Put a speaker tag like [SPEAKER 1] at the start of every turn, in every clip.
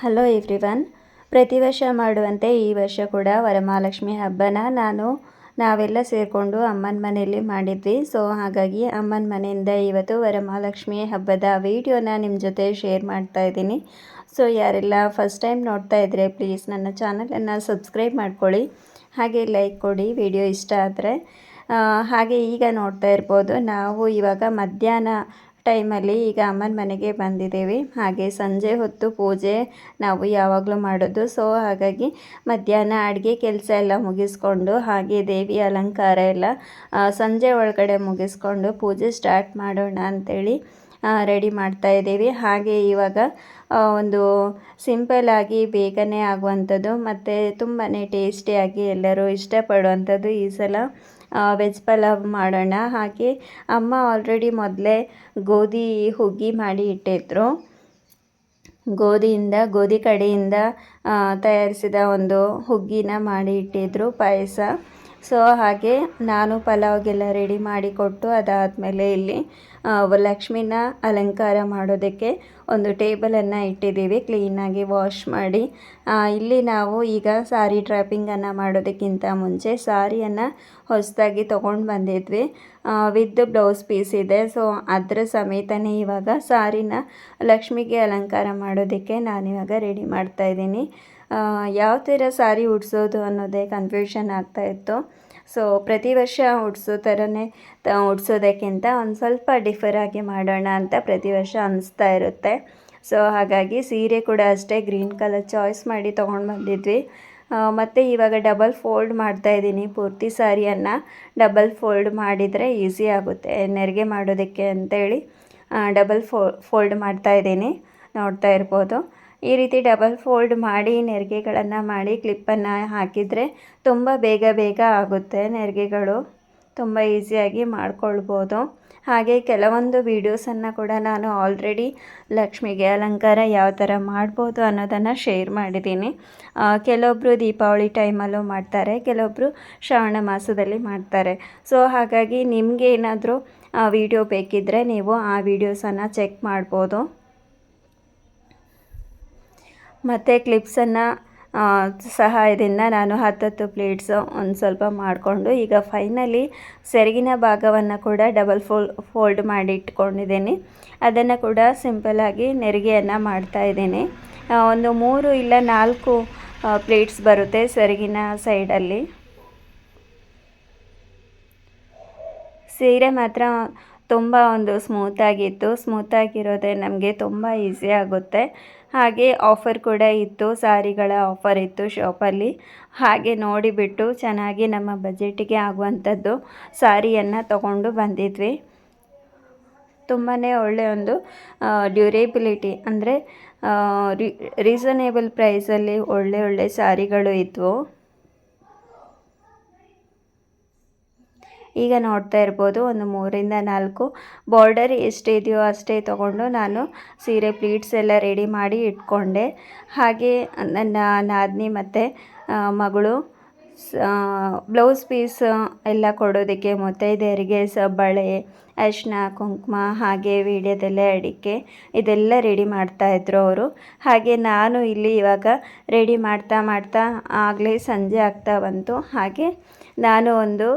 [SPEAKER 1] Hello everyone ಪ್ರತಿ ವರ್ಷ ಮಾಡುವಂತೆ ಈ ವರ್ಷ ಕೂಡ ವರಮಹಾಲಕ್ಷ್ಮಿ ಹಬ್ಬನ ನಾನು, ನಾವೆಲ್ಲ ಸೇರಿಕೊಂಡು ಅಮ್ಮನ ಮನೆಯಲ್ಲಿ ಮಾಡಿದ್ವಿ. ಸೊ ಹಾಗಾಗಿ ಅಮ್ಮನ ಮನೆಯಿಂದ ಇವತ್ತು ವರಮಹಾಲಕ್ಷ್ಮಿ ಹಬ್ಬದ ವಿಡಿಯೋನ ನಿಮ್ಮ ಜೊತೆ ಶೇರ್ ಮಾಡ್ತಾ ಇದ್ದೀನಿ. ಸೊ ಯಾರೆಲ್ಲ ಫಸ್ಟ್ ಟೈಮ್ ನೋಡ್ತಾ ಇದ್ದರೆ ಪ್ಲೀಸ್ ನನ್ನ ಚಾನಲನ್ನು ಸಬ್ಸ್ಕ್ರೈಬ್ ಮಾಡ್ಕೊಳ್ಳಿ. ಹಾಗೆ ಲೈಕ್ ಕೊಡಿ ವಿಡಿಯೋ ಇಷ್ಟ ಆದರೆ. ಹಾಗೆ ಈಗ ನೋಡ್ತಾ ಇರ್ಬೋದು, ನಾವು ಇವಾಗ ಮಧ್ಯಾಹ್ನ ಟೈಮಲ್ಲಿ ಈಗ ಅಮ್ಮನ ಮನೆಗೆ ಬಂದಿದ್ದೀವಿ. ಹಾಗೆ ಸಂಜೆ ಹೊತ್ತು ಪೂಜೆ ನಾವು ಯಾವಾಗಲೂ ಮಾಡೋದು. ಸೊ ಹಾಗಾಗಿ ಮಧ್ಯಾಹ್ನ ಅಡುಗೆ ಕೆಲಸ ಎಲ್ಲ ಮುಗಿಸ್ಕೊಂಡು ಹಾಗೆ ದೇವಿ ಅಲಂಕಾರ ಎಲ್ಲ ಸಂಜೆ ಒಳಗಡೆ ಮುಗಿಸ್ಕೊಂಡು ಪೂಜೆ ಸ್ಟಾರ್ಟ್ ಮಾಡೋಣ ಅಂಥೇಳಿ ರೆಡಿ ಮಾಡ್ತಾ ಇದ್ದೀವಿ. ಹಾಗೆ ಇವಾಗ ಒಂದು ಸಿಂಪಲ್ಲಾಗಿ ಬೇಗನೆ ಆಗುವಂಥದ್ದು, ಮತ್ತು ತುಂಬಾ ಟೇಸ್ಟಿಯಾಗಿ ಎಲ್ಲರೂ ಇಷ್ಟಪಡುವಂಥದ್ದು ಈ ಸಲ. ವೆಜ್ ಪಲಾವ್ ಮಾಡೋಣ. ಹಾಗೆ ಅಮ್ಮ ಆಲ್ರೆಡಿ ಮೊದಲೇ ಗೋಧಿ ಹುಗ್ಗಿ ಮಾಡಿ ಇಟ್ಟಿದ್ರು. ಗೋಧಿಯಿಂದ, ಗೋಧಿ ಕಡೆಯಿಂದ ತಯಾರಿಸಿದ ಒಂದು ಹುಗ್ಗಿನ ಮಾಡಿ ಇಟ್ಟಿದ್ರು, ಪಾಯಸ. ಸೊ, ಹಾಗೆ ನಾನು ಪಲಾವ್ಗೆಲ್ಲ ರೆಡಿ ಮಾಡಿಕೊಟ್ಟು ಅದಾದಮೇಲೆ ಇಲ್ಲಿ ಲಕ್ಷ್ಮಿನ ಅಲಂಕಾರ ಮಾಡೋದಕ್ಕೆ ಒಂದು ಟೇಬಲನ್ನು ಇಟ್ಟಿದ್ದೀವಿ. ಕ್ಲೀನಾಗಿ ವಾಶ್ ಮಾಡಿ ಇಲ್ಲಿ ನಾವು ಈಗ ಸಾರಿ ಟ್ರ್ಯಾಪಿಂಗನ್ನು ಮಾಡೋದಕ್ಕಿಂತ ಮುಂಚೆ ಸಾರಿಯನ್ನು ಹೊಸದಾಗಿ ತೊಗೊಂಡು ಬಂದಿದ್ವಿ. ವಿತ್ ಬ್ಲೌಸ್ ಪೀಸ್ ಇದೆ. ಸೊ, ಅದರ ಸಮೇತನೇ ಇವಾಗ ಸಾರಿನ ಲಕ್ಷ್ಮಿಗೆ ಅಲಂಕಾರ ಮಾಡೋದಕ್ಕೆ ನಾನಿವಾಗ ರೆಡಿ ಮಾಡ್ತಾಯಿದ್ದೀನಿ ಯಾವ ಥರ ಸಾರಿ ಉಡ್ಸೋದು ಅನ್ನೋದೇ ಕನ್ಫ್ಯೂಷನ್ ಆಗ್ತಾಯಿತ್ತು ಸೊ ಪ್ರತಿ ವರ್ಷ ಉಡ್ಸೋ ಥರನೇ ತ, ಉಡ್ಸೋದಕ್ಕಿಂತ ಒಂದು ಸ್ವಲ್ಪ ಡಿಫರ್ ಆಗಿ ಮಾಡೋಣ ಅಂತ ಪ್ರತಿ ವರ್ಷ ಅನಿಸ್ತಾ ಇರುತ್ತೆ. ಸೊ ಹಾಗಾಗಿ ಸೀರೆ ಕೂಡ ಅಷ್ಟೇ ಗ್ರೀನ್ ಕಲರ್ ಚಾಯ್ಸ್ ಮಾಡಿ ತೊಗೊಂಡು ಬಂದಿದ್ವಿ. ಮತ್ತು ಇವಾಗ ಡಬಲ್ ಫೋಲ್ಡ್ ಮಾಡ್ತಾ ಇದ್ದೀನಿ ಪೂರ್ತಿ ಸಾರಿಯನ್ನು. ಡಬಲ್ ಫೋಲ್ಡ್ ಮಾಡಿದರೆ ಈಸಿ ಆಗುತ್ತೆ ನೆರಿಗೆ ಮಾಡೋದಕ್ಕೆ ಅಂತೇಳಿ. ಡಬಲ್ ಫೋ ಫೋಲ್ಡ್ ಮಾಡ್ತಾ ಇದ್ದೀನಿ, ನೋಡ್ತಾ ಇರ್ಬೋದು. ಈ ರೀತಿ ಡಬಲ್ ಫೋಲ್ಡ್ ಮಾಡಿ ನೆರಿಗೆಗಳನ್ನು ಮಾಡಿ ಕ್ಲಿಪ್ಪನ್ನು ಹಾಕಿದರೆ ತುಂಬ ಬೇಗ ಬೇಗ ಆಗುತ್ತೆ ನೆರಿಗೆಗಳು. ತುಂಬ ಈಸಿಯಾಗಿ ಮಾಡ್ಕೊಳ್ಬೋದು. ಹಾಗೆ ಕೆಲವೊಂದು ವೀಡಿಯೋಸನ್ನು ಕೂಡ ನಾನು ಆಲ್ರೆಡಿ ಲಕ್ಷ್ಮಿಗೆ ಅಲಂಕಾರ ಯಾವ ಥರ ಮಾಡ್ಬೋದು ಅನ್ನೋದನ್ನು ಶೇರ್ ಮಾಡಿದ್ದೀನಿ. ಕೆಲವೊಬ್ಬರು ದೀಪಾವಳಿ ಟೈಮಲ್ಲೂ ಮಾಡ್ತಾರೆ ಕೆಲವೊಬ್ಬರು ಶ್ರಾವಣ ಮಾಸದಲ್ಲಿ ಮಾಡ್ತಾರೆ. ಸೊ ಹಾಗಾಗಿ ನಿಮಗೆ ಏನಾದರೂ ವಿಡಿಯೋ ಬೇಕಿದ್ದರೆ ನೀವು ಆ ವೀಡಿಯೋಸನ್ನು ಚೆಕ್ ಮಾಡ್ಬೋದು. ಮತ್ತು ಕ್ಲಿಪ್ಸನ್ನು ಸಹಾಯದಿಂದ ನಾನು ಹತ್ತತ್ತು ಪ್ಲೇಟ್ಸು ಒಂದು ಸ್ವಲ್ಪ ಮಾಡಿಕೊಂಡು ಈಗ ಫೈನಲಿ ಸೆರಗಿನ ಭಾಗವನ್ನು ಕೂಡ ಡಬಲ್ ಫೋಲ್ ಫೋಲ್ಡ್ ಮಾಡಿ ಇಟ್ಕೊಂಡಿದ್ದೀನಿ. ಅದನ್ನು ಕೂಡ ಸಿಂಪಲ್ಲಾಗಿ ನೆರಿಗೆಯನ್ನು ಮಾಡ್ತಾಯಿದ್ದೀನಿ ಒಂದು ಮೂರು ಇಲ್ಲ ನಾಲ್ಕು ಪ್ಲೇಟ್ಸ್ ಬರುತ್ತೆ ಸೆರಗಿನ ಸೈಡಲ್ಲಿ ಸೀರೆ ಮಾತ್ರ ತುಂಬ ಒಂದು ಸ್ಮೂತಾಗಿತ್ತು ಸ್ಮೂತಾಗಿರೋದೇ ನಮಗೆ ತುಂಬ ಈಸಿ ಆಗುತ್ತೆ. ಹಾಗೆ ಆಫರ್ ಕೂಡ ಇತ್ತು, ಸಾರಿಗಳ ಆಫರ್ ಇತ್ತು ಶಾಪಲ್ಲಿ ಹಾಗೆ ನೋಡಿಬಿಟ್ಟು ಚೆನ್ನಾಗಿ ನಮ್ಮ ಬಜೆಟಿಗೆ ಆಗುವಂಥದ್ದು ಸಾರಿಯನ್ನು ತಗೊಂಡು ಬಂದಿದ್ವಿ. ತುಂಬಾ ಒಳ್ಳೆಯ ಒಂದು ಡ್ಯೂರೇಬಿಲಿಟಿ ಅಂದರೆ ರೀಸನೇಬಲ್ ಪ್ರೈಸಲ್ಲಿ ಒಳ್ಳೆ ಒಳ್ಳೆ ಸಾರಿಗಳು ಇದ್ವು. ಈಗ ನೋಡ್ತಾ ಇರ್ಬೋದು, ಒಂದು ಮೂರಿಂದ ನಾಲ್ಕು ಬಾರ್ಡರ್ ಎಷ್ಟಿದೆಯೋ ಅಷ್ಟೇ ತೊಗೊಂಡು ನಾನು ಸೀರೆ ಪ್ಲೀಟ್ಸ್ ಎಲ್ಲ ರೆಡಿ ಮಾಡಿ ಇಟ್ಕೊಂಡೆ. ಹಾಗೆ ನನ್ನ ನಾದಿನಿ ಮತ್ತು ಮಗಳು ಬ್ಲೌಸ್ ಪೀಸ್ ಎಲ್ಲ ಕೊಡೋದಕ್ಕೆ ಮುತ್ತೈದೆಯರಿಗೆ ಸ ಬಳೆ ಅರಿಶಿನ ಕುಂಕುಮ, ಹಾಗೆ ವೀಡಿಯೋದೆಲ್ಲ ಅಡಿಕೆ ಇದೆಲ್ಲ ರೆಡಿ ಮಾಡ್ತಾಯಿದ್ರು ಅವರು. ಹಾಗೆ ನಾನು ಇಲ್ಲಿ ಇವಾಗ ರೆಡಿ ಮಾಡ್ತಾ ಮಾಡ್ತಾ ಆಗಲೇ ಸಂಜೆ ಆಗ್ತಾ ಬಂತು. ಹಾಗೆ ನಾನು ಒಂದು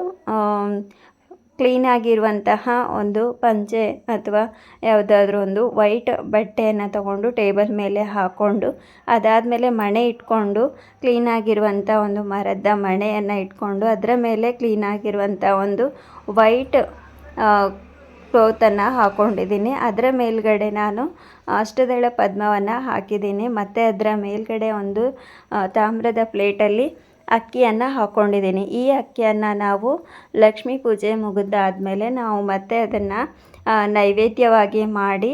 [SPEAKER 1] ಕ್ಲೀನಾಗಿರುವಂತಹ ಒಂದು ಪಂಚೆ ಅಥವಾ ಯಾವುದಾದ್ರೂ ಒಂದು ವೈಟ್ ಬಟ್ಟೆಯನ್ನು ತಗೊಂಡು ಟೇಬಲ್ ಮೇಲೆ ಹಾಕ್ಕೊಂಡು ಅದಾದಮೇಲೆ ಮಣೆ ಇಟ್ಕೊಂಡು ಕ್ಲೀನಾಗಿರುವಂಥ ಒಂದು ಮರದ ಮಣೆಯನ್ನು ಇಟ್ಕೊಂಡು, ಅದರ ಮೇಲೆ ಕ್ಲೀನಾಗಿರುವಂಥ ಒಂದು ವೈಟ್ ಕ್ಲೋತನ್ನು ಹಾಕ್ಕೊಂಡಿದ್ದೀನಿ ಅದರ ಮೇಲ್ಗಡೆ ನಾನು ಅಷ್ಟದಳ ಪದ್ಮವನ್ನು ಹಾಕಿದ್ದೀನಿ. ಮತ್ತು ಅದರ ಮೇಲ್ಗಡೆ ಒಂದು ತಾಮ್ರದ ಪ್ಲೇಟಲ್ಲಿ ಅಕ್ಕಿಯನ್ನು ಹಾಕ್ಕೊಂಡಿದ್ದೀನಿ ಈ ಅಕ್ಕಿಯನ್ನು ನಾವು ಲಕ್ಷ್ಮೀ ಪೂಜೆ ಮುಗಿದಾದಮೇಲೆ ನಾವು ಮತ್ತೆ ಅದನ್ನು ನೈವೇದ್ಯವಾಗಿ ಮಾಡಿ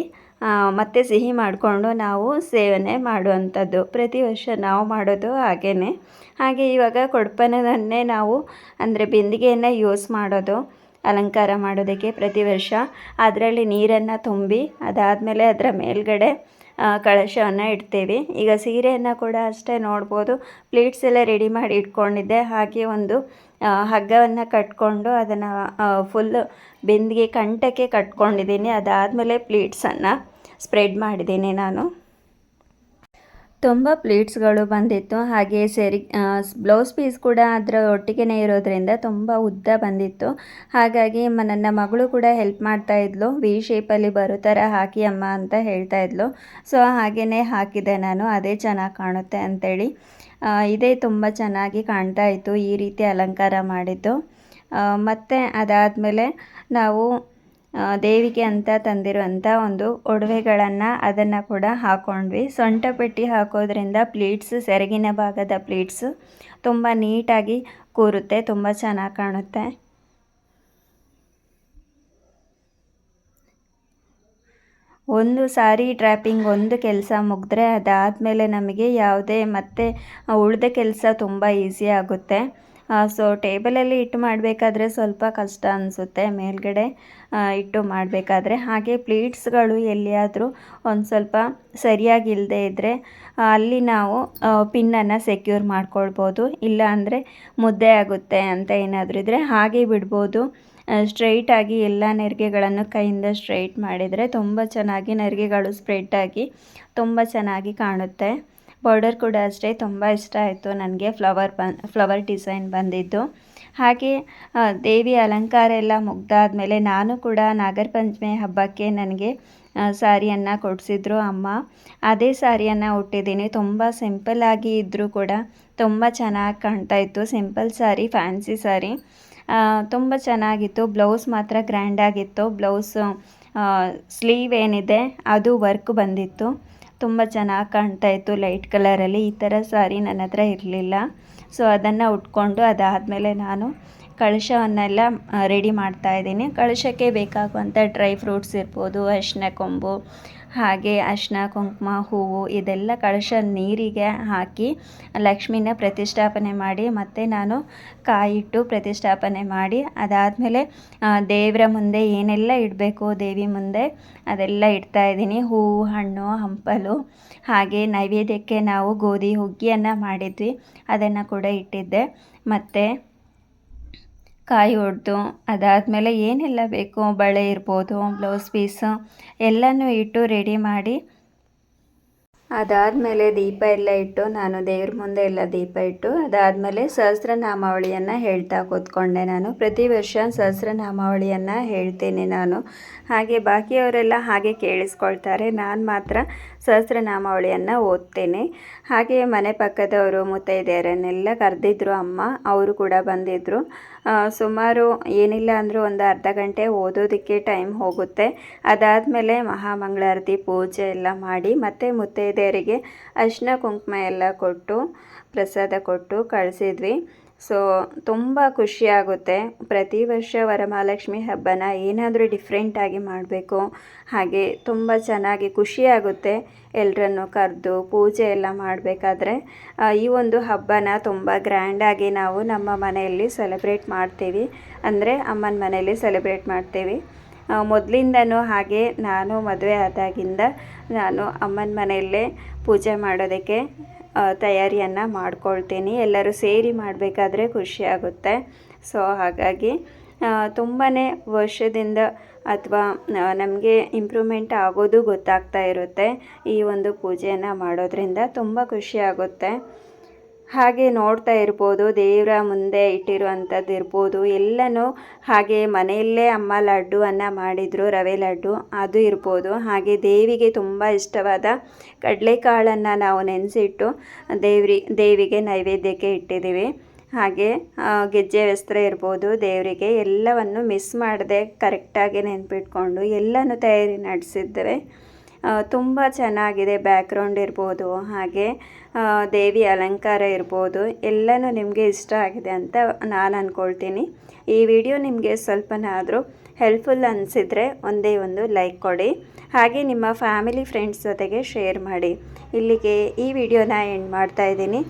[SPEAKER 1] ಮತ್ತೆ ಸಿಹಿ ಮಾಡಿಕೊಂಡು ನಾವು ಸೇವನೆ ಮಾಡುವಂಥದ್ದು. ಪ್ರತಿ ವರ್ಷ ನಾವು ಮಾಡೋದು ಹಾಗೇ ಹಾಗೆ ಇವಾಗ ಕೊಡಪನದನ್ನೇ ನಾವು, ಅಂದರೆ ಬಿಂದಿಗೆಯನ್ನು ಯೂಸ್ ಮಾಡೋದು, ಅಲಂಕಾರ ಮಾಡೋದಕ್ಕೆ ಪ್ರತಿ ವರ್ಷ. ಅದರಲ್ಲಿ ನೀರನ್ನು ತುಂಬಿ, ಅದಾದಮೇಲೆ ಅದರ ಮೇಲ್ಗಡೆ ಕಳಶವನ್ನು ಇಡ್ತೀವಿ. ಈಗ ಸೀರೆಯನ್ನು ಕೂಡ ಅಷ್ಟೇ ನೋಡ್ಬೋದು. ಪ್ಲೇಟ್ಸ್ ಎಲ್ಲ ರೆಡಿ ಮಾಡಿ ಇಟ್ಕೊಂಡಿದ್ದೆ. ಹಾಗೆ ಒಂದು ಹಗ್ಗವನ್ನು ಕಟ್ಕೊಂಡು ಅದನ್ನು ಫುಲ್ ಬೆಂದಿಗೆ, ಕಂಟಕ್ಕೆ ಕಟ್ಕೊಂಡಿದ್ದೀನಿ. ಅದಾದಮೇಲೆ ಪ್ಲೇಟ್ಸನ್ನು ಸ್ಪ್ರೆಡ್ ಮಾಡಿದ್ದೀನಿ ನಾನು. ತುಂಬ ಪ್ಲೀಟ್ಸ್ಗಳು ಬಂದಿತ್ತು. ಹಾಗೆ ಸೆರಿ ಬ್ಲೌಸ್ ಪೀಸ್ ಕೂಡ ಅದರ ಒಟ್ಟಿಗೆ ಇರೋದ್ರಿಂದ ತುಂಬ ಉದ್ದ ಬಂದಿತ್ತು. ಹಾಗಾಗಿ ನನ್ನ ಮಗಳು ಕೂಡ ಹೆಲ್ಪ್ ಮಾಡ್ತಾ ಇದ್ಲು. ವಿ ಶೇಪಲ್ಲಿ ಬರೋ ಥರ ಹಾಕಿ ಅಮ್ಮ ಅಂತ ಹೇಳ್ತಾ ಇದ್ಲು. ಸೊ ಹಾಗೆಯೇ ಹಾಕಿದೆ ನಾನು. ಅದೇ ಚೆನ್ನಾಗಿ ಕಾಣುತ್ತೆ ಅಂಥೇಳಿ ಇದೇ ತುಂಬ ಚೆನ್ನಾಗಿ ಕಾಣ್ತಾ ಇತ್ತು. ಈ ರೀತಿ ಅಲಂಕಾರ ಮಾಡಿದ್ದು. ಮತ್ತು ಅದಾದಮೇಲೆ ನಾವು ದೇವಿಗೆ ಅಂತ ತಂದಿರುವಂಥ ಒಂದು ಒಡವೆಗಳನ್ನು ಅದನ್ನು ಕೂಡ ಹಾಕ್ಕೊಂಡ್ವಿ ಸೊಂಟ ಪೆಟ್ಟಿ ಹಾಕೋದ್ರಿಂದ ಪ್ಲೀಟ್ಸ್ ಸೆರಗಿನ ಭಾಗದ ಪ್ಲೀಟ್ಸ್ ತುಂಬ ನೀಟಾಗಿ ಕೂರುತ್ತೆ, ತುಂಬ ಚೆನ್ನಾಗಿ ಕಾಣುತ್ತೆ. ಒಂದು ಸಾರಿ ಟ್ರ್ಯಾಪಿಂಗ್ ಒಂದು ಕೆಲಸ ಮುಗಿದ್ರೆ ಅದಾದಮೇಲೆ ನಮಗೆ ಯಾವುದೇ ಮತ್ತೆ ಉಳಿದ ಕೆಲಸ ತುಂಬ ಈಸಿ ಆಗುತ್ತೆ. ಸೊ ಟೇಬಲಲ್ಲಿ ಇಟ್ಟು ಮಾಡಬೇಕಾದ್ರೆ ಸ್ವಲ್ಪ ಕಷ್ಟ ಅನಿಸುತ್ತೆ. ಮೇಲ್ಗಡೆ ಇಟ್ಟು ಮಾಡಬೇಕಾದ್ರೆ. ಹಾಗೆ ಪ್ಲೇಟ್ಸ್ಗಳು ಎಲ್ಲಿಯಾದರೂ ಒಂದು ಸ್ವಲ್ಪ ಸರಿಯಾಗಿ ಇಲ್ಲದೆ ಇದ್ದರೆ ಅಲ್ಲಿ ನಾವು ಪಿನ್ನನ್ನು ಸೆಕ್ಯೂರ್ ಮಾಡ್ಕೊಳ್ಬೋದು. ಇಲ್ಲ ಅಂದರೆ ಮುದ್ದೆ ಆಗುತ್ತೆ ಅಂತ ಏನಾದರೂ ಇದ್ದರೆ ಹಾಗೆ ಬಿಡ್ಬೋದು. ಸ್ಟ್ರೈಟಾಗಿ ಎಲ್ಲ ನೆರಿಗೆಗಳನ್ನು ಕೈಯಿಂದ ಸ್ಟ್ರೈಟ್ ಮಾಡಿದರೆ ತುಂಬ ಚೆನ್ನಾಗಿ ನೆರಿಗೆಗಳು ಸ್ಪ್ರೆಡ್ಡಾಗಿ ತುಂಬ ಚೆನ್ನಾಗಿ ಕಾಣುತ್ತೆ. ಬಾರ್ಡರ್ ಕೂಡ ಅಷ್ಟೇ ತುಂಬ ಇಷ್ಟ ಆಯಿತು. ನನಗೆ ಫ್ಲವರ್ ಬನ್ ಫ್ಲವರ್ ಡಿಸೈನ್ ಬಂದಿದ್ದು. ಹಾಗೆ ದೇವಿ ಅಲಂಕಾರ ಎಲ್ಲ ಮುಗ್ದಾದ್ಮೇಲೆ ನಾನು ಕೂಡ ನಾಗರ ಪಂಚಮಿ ಹಬ್ಬಕ್ಕೆ ನನಗೆ ಸಾರಿಯನ್ನು ಕೊಡಿಸಿದ್ರು ಅಮ್ಮ. ಅದೇ ಸಾರಿಯನ್ನು ಉಟ್ಟಿದ್ದೀನಿ. ತುಂಬ ಸಿಂಪಲ್ಲಾಗಿ ಇದ್ದರೂ ಕೂಡ ತುಂಬ ಚೆನ್ನಾಗಿ ಕಾಣ್ತಾ ಇತ್ತು. Simple sari fancy sari. ತುಂಬ ಚೆನ್ನಾಗಿತ್ತು. ಬ್ಲೌಸ್ ಮಾತ್ರ ಗ್ರ್ಯಾಂಡಾಗಿತ್ತು ಬ್ಲೌಸು ಸ್ಲೀವ್ ಏನಿದೆ, ಅದು ವರ್ಕ್ ಬಂದಿತ್ತು. ತುಂಬ ಚೆನ್ನಾಗಿ ಕಾಣ್ತಾ ಇತ್ತು ಲೈಟ್ ಕಲರಲ್ಲಿ ಈ ಥರ ಸಾರಿ ನನ್ನ ಹತ್ರ ಇರಲಿಲ್ಲ. ಸೊ ಅದನ್ನು ಉಟ್ಕೊಂಡು ಅದಾದಮೇಲೆ ನಾನು ಕಳಶವನ್ನೆಲ್ಲ ರೆಡಿ ಮಾಡ್ತಾ ಇದ್ದೀನಿ. ಕಳಶಕ್ಕೆ ಬೇಕಾಗುವಂಥ ಡ್ರೈ ಫ್ರೂಟ್ಸ್ ಇರ್ಬೋದು, ಅರಿಶಿನ, ಕೊಂಬು ಹಾಗೆ ಅರಿಶಿನ ಕುಂಕುಮ, ಹೂವು ಇದೆಲ್ಲ ಕಳಶ ನೀರಿಗೆ ಹಾಕಿ ಲಕ್ಷ್ಮಿನ ಪ್ರತಿಷ್ಠಾಪನೆ ಮಾಡಿ ಮತ್ತು ನಾನು ಕಾಯಿಟ್ಟು ಪ್ರತಿಷ್ಠಾಪನೆ ಮಾಡಿ, ಅದಾದಮೇಲೆ ದೇವರ ಮುಂದೆ ಏನೆಲ್ಲ ಇಡಬೇಕು, ದೇವಿ ಮುಂದೆ ಅದೆಲ್ಲ ಇಡ್ತಾ ಇದ್ದೀನಿ. ಹೂವು, ಹಣ್ಣು, ಹಂಪಲು, ಹಾಗೆ ನೈವೇದ್ಯಕ್ಕೆ ನಾವು ಗೋಧಿ, ಹುಗ್ಗಿಯನ್ನು ಮಾಡಿದ್ವಿ, ಅದನ್ನು ಕೂಡ ಇಟ್ಟಿದ್ದೆ. ಮತ್ತು ಕಾಯಿ ಹೊಡೆದು ಅದಾದಮೇಲೆ ಏನೆಲ್ಲ ಬೇಕು? ಬಳೆ ಇರ್ಬೋದು, ಬ್ಲೌಸ್ ಪೀಸು ಎಲ್ಲನೂ ಇಟ್ಟು ರೆಡಿ ಮಾಡಿ. ಅದಾದಮೇಲೆ ದೀಪ ಎಲ್ಲ ಇಟ್ಟು, ನಾನು ದೇವ್ರ ಮುಂದೆ ಎಲ್ಲ ದೀಪ ಇಟ್ಟು, ಅದಾದಮೇಲೆ ಸಹಸ್ರನಾಮಾವಳಿಯನ್ನು ಹೇಳ್ತಾ ಕೂತ್ಕೊಂಡೆ ನಾನು. ಪ್ರತಿ ವರ್ಷ ಸಹಸ್ರನಾಮಾವಳಿಯನ್ನು ಹೇಳ್ತೇನೆ ನಾನು. ಹಾಗೆ ಬಾಕಿಯವರೆಲ್ಲ ಹಾಗೆ ಕೇಳಿಸ್ಕೊಳ್ತಾರೆ. ನಾನು ಮಾತ್ರ ಸಹಸ್ರನಾಮಾವಳಿಯನ್ನು ಓದ್ತೇನೆ. ಹಾಗೆ ಮನೆ ಪಕ್ಕದವರು, ಮುತ್ತೈದೆಯರನ್ನೆಲ್ಲ ಕರೆದಿದ್ರು ಅಮ್ಮ, ಅವರು ಕೂಡ ಬಂದಿದ್ದರು ಸುಮಾರು ಏನಿಲ್ಲ ಅಂದರೂ ಒಂದು ಅರ್ಧ ಗಂಟೆ ಓದೋದಕ್ಕೆ ಟೈಮ್ ಹೋಗುತ್ತೆ. ಅದಾದಮೇಲೆ ಮಹಾಮಂಗಳಾರತಿ ಪೂಜೆ ಎಲ್ಲ ಮಾಡಿ ಮತ್ತು ಮುತ್ತೈದೆಯರಿಗೆ ಅರಿಶಿನ ಕುಂಕುಮ ಎಲ್ಲ ಕೊಟ್ಟು, ಪ್ರಸಾದ ಕೊಟ್ಟು ಕಳಿಸಿದ್ವಿ. ಸೊ ತುಂಬ ಖುಷಿಯಾಗುತ್ತೆ ಪ್ರತಿ ವರ್ಷ ವರಮಹಾಲಕ್ಷ್ಮಿ ಹಬ್ಬನ ಏನಾದರೂ ಡಿಫ್ರೆಂಟಾಗಿ ಮಾಡಬೇಕು. ಹಾಗೆ ತುಂಬ ಚೆನ್ನಾಗಿ ಖುಷಿಯಾಗುತ್ತೆ ಎಲ್ಲರನ್ನು ಕರೆದು ಪೂಜೆ ಎಲ್ಲ ಮಾಡಬೇಕಾದ್ರೆ. ಈ ಒಂದು ಹಬ್ಬನ ತುಂಬ ಗ್ರ್ಯಾಂಡಾಗಿ ನಾವು ನಮ್ಮ ಮನೆಯಲ್ಲಿ ಸೆಲೆಬ್ರೇಟ್ ಮಾಡ್ತೀವಿ. ಅಂದರೆ ಅಮ್ಮನ ಮನೆಯಲ್ಲಿ ಸೆಲೆಬ್ರೇಟ್ ಮಾಡ್ತೀವಿ. ಮೊದಲಿಂದನೂ ಹಾಗೆ ನಾನು ಮದುವೆ ಆದಾಗಿಂದ ನಾನು ಅಮ್ಮನ ಮನೆಯಲ್ಲೇ ಪೂಜೆ ಮಾಡೋದಕ್ಕೆ ತಯಾರಿಯನ್ನು ಮಾಡ್ಕೊಳ್ತೀನಿ. ಎಲ್ಲರೂ ಸೇರಿ ಮಾಡಬೇಕಾದ್ರೆ ಖುಷಿಯಾಗುತ್ತೆ ಸೊ ಹಾಗಾಗಿ ತುಂಬಾ ವರ್ಷದಿಂದ ಅಥವಾ ನಮಗೆ ಇಂಪ್ರೂವ್ಮೆಂಟ್ ಆಗೋದು ಗೊತ್ತಾಗ್ತಾ ಇರುತ್ತೆ ಈ ಒಂದು ಪೂಜೆಯನ್ನು ಮಾಡೋದ್ರಿಂದ. ತುಂಬ ಖುಷಿಯಾಗುತ್ತೆ ಹಾಗೆ ನೋಡ್ತಾ ಇರ್ಬೋದು, ದೇವರ ಮುಂದೆ ಇಟ್ಟಿರುವಂಥದ್ದು ಇರ್ಬೋದು. ಎಲ್ಲನೂ ಹಾಗೆ ಮನೆಯಲ್ಲೇ ಅಮ್ಮ ಲಡ್ಡುವನ್ನು ಮಾಡಿದರು, ರವೆ ಲಡ್ಡು ಅದು ಇರ್ಬೋದು. ಹಾಗೆ ದೇವಿಗೆ ತುಂಬ ಇಷ್ಟವಾದ ಕಡಲೆಕಾಳನ್ನು ನಾವು ನೆನೆಸಿಟ್ಟು ದೇವ್ರಿ, ದೇವಿಗೆ ನೈವೇದ್ಯಕ್ಕೆ ಇಟ್ಟಿದ್ದೀವಿ. ಹಾಗೆ ಗೆಜ್ಜೆ ವಸ್ತ್ರ ಇರ್ಬೋದು ದೇವರಿಗೆ. ಎಲ್ಲವನ್ನು ಮಿಸ್ ಮಾಡದೆ ಕರೆಕ್ಟಾಗಿ ನೆನ್ಪಿಟ್ಕೊಂಡು ಎಲ್ಲನೂ ತಯಾರಿ ನಡೆಸಿದ್ದೇವೆ. ತುಂಬ ಚೆನ್ನಾಗಿದೆ ಬ್ಯಾಕ್ಗ್ರೌಂಡ್ ಇರ್ಬೋದು, ಹಾಗೆ ದೇವಿ ಅಲಂಕಾರ ಇರ್ಬೋದು, ಎಲ್ಲನೂ ನಿಮಗೆ ಇಷ್ಟ ಆಗಿದೆ ಅಂತ ನಾನು ಅಂದ್ಕೊಳ್ತೀನಿ ಈ ವಿಡಿಯೋ ನಿಮಗೆ ಸ್ವಲ್ಪನಾದರೂ ಹೆಲ್ಪ್ಫುಲ್ ಅನಿಸಿದರೆ ಒಂದೇ ಒಂದು ಲೈಕ್ ಕೊಡಿ, ಹಾಗೆ ನಿಮ್ಮ ಫ್ಯಾಮಿಲಿ ಫ್ರೆಂಡ್ಸ್ ಜೊತೆಗೆ ಶೇರ್ ಮಾಡಿ. ಇಲ್ಲಿಗೆ ಈ ವಿಡಿಯೋನ ಎಂಡ್ ಮಾಡ್ತಾ ಇದ್ದೀನಿ.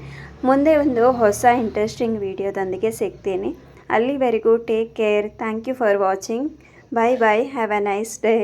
[SPEAKER 1] ಮುಂದೆ ಒಂದು ಹೊಸ ಇಂಟ್ರೆಸ್ಟಿಂಗ್ ವಿಡಿಯೋದೊಂದಿಗೆ ಸಿಗ್ತೀನಿ. ಅಲ್ಲಿವರೆಗೂ take care thank you for watching bye bye have a nice day